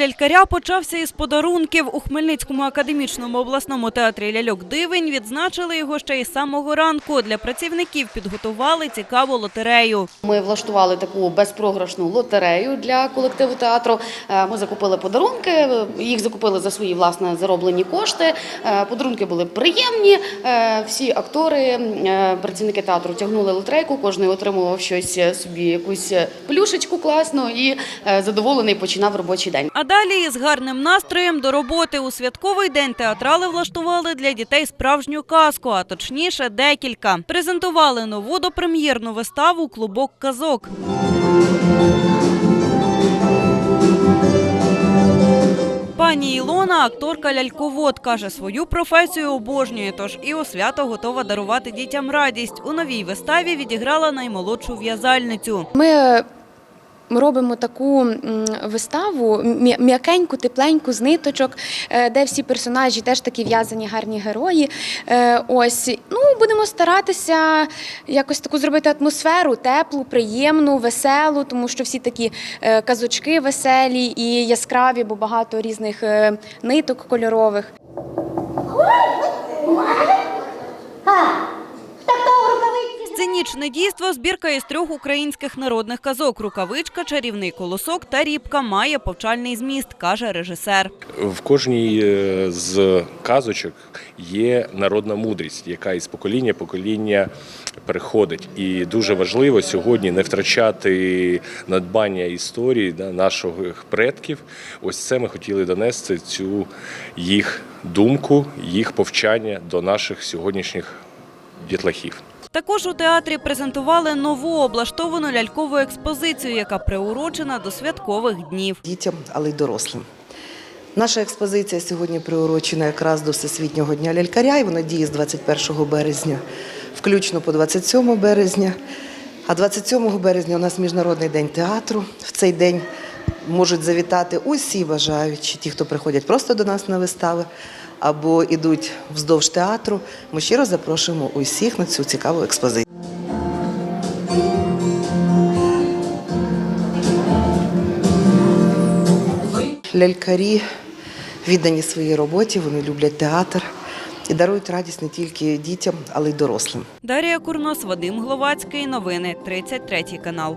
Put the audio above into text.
лялькаря почався із подарунків. У Хмельницькому академічному обласному театрі ляльок Дивень відзначили його ще із самого ранку. Для працівників підготували цікаву лотерею. Ми влаштували таку безпрограшну лотерею для колективу театру. Е, Ми закупили подарунки, е, їх закупили за свої власне зароблені кошти. Е, Подарунки були приємні. Всі актори, працівники театру тягнули лотерейку, кожен отримував щось собі, якусь плюшечку класну і задоволений починав робочий день. А далі із гарним настроєм до роботи у святковий день театрали влаштували для дітей справжню казку, а точніше декілька. Презентували нову допрем'єрну виставу Клубок казок. Пані Ілона, акторка ляльковод, каже, свою професію обожнює, тож і у свято готова дарувати дітям радість. У новій виставі відіграла наймолодшу в'язальницю. Ми е, робимо таку виставу м'якеньку, тепленьку з ниточок, е, де всі персонажі теж такі в'язані гарні герої. Е, Ось ну будемо старатися якось таку зробити атмосферу теплу, приємну, веселу, тому що всі такі е, казочки веселі і яскраві, бо багато різних ниток кольорових. Сценічне дійство збірка із трьох українських народних казок Рукавичка, чарівний колосок та рібка має повчальний зміст, каже режисер. В кожній е, з казочок є народна мудрість, яка із покоління покоління переходить. І дуже важливо сьогодні не втрачати надбання історії наших предків. Ось це ми хотіли донести цю їх думку, їх повчання до наших сьогоднішніх дітлахів. Також у театрі презентували нову облаштовану лялькову експозицію, яка приурочена до святкових днів. дітям, але й дорослим. Наша експозиція сьогодні приурочена якраз до Всесвітнього дня лялькаря, і вона діє з 21 березня, включно по 27 березня. А 27 березня у нас Міжнародний день театру. В цей день можуть завітати усі бажаючі, ті, хто приходять просто до нас на вистави або йдуть вздовж театру. Ми щиро запрошуємо усіх на цю цікаву експозицію. Лялькарі віддані своїй роботі, вони люблять театр і дарують радість не тільки дітям, але й дорослим. Дарія Курнос, Вадим Гловацький. Новини 33 канал.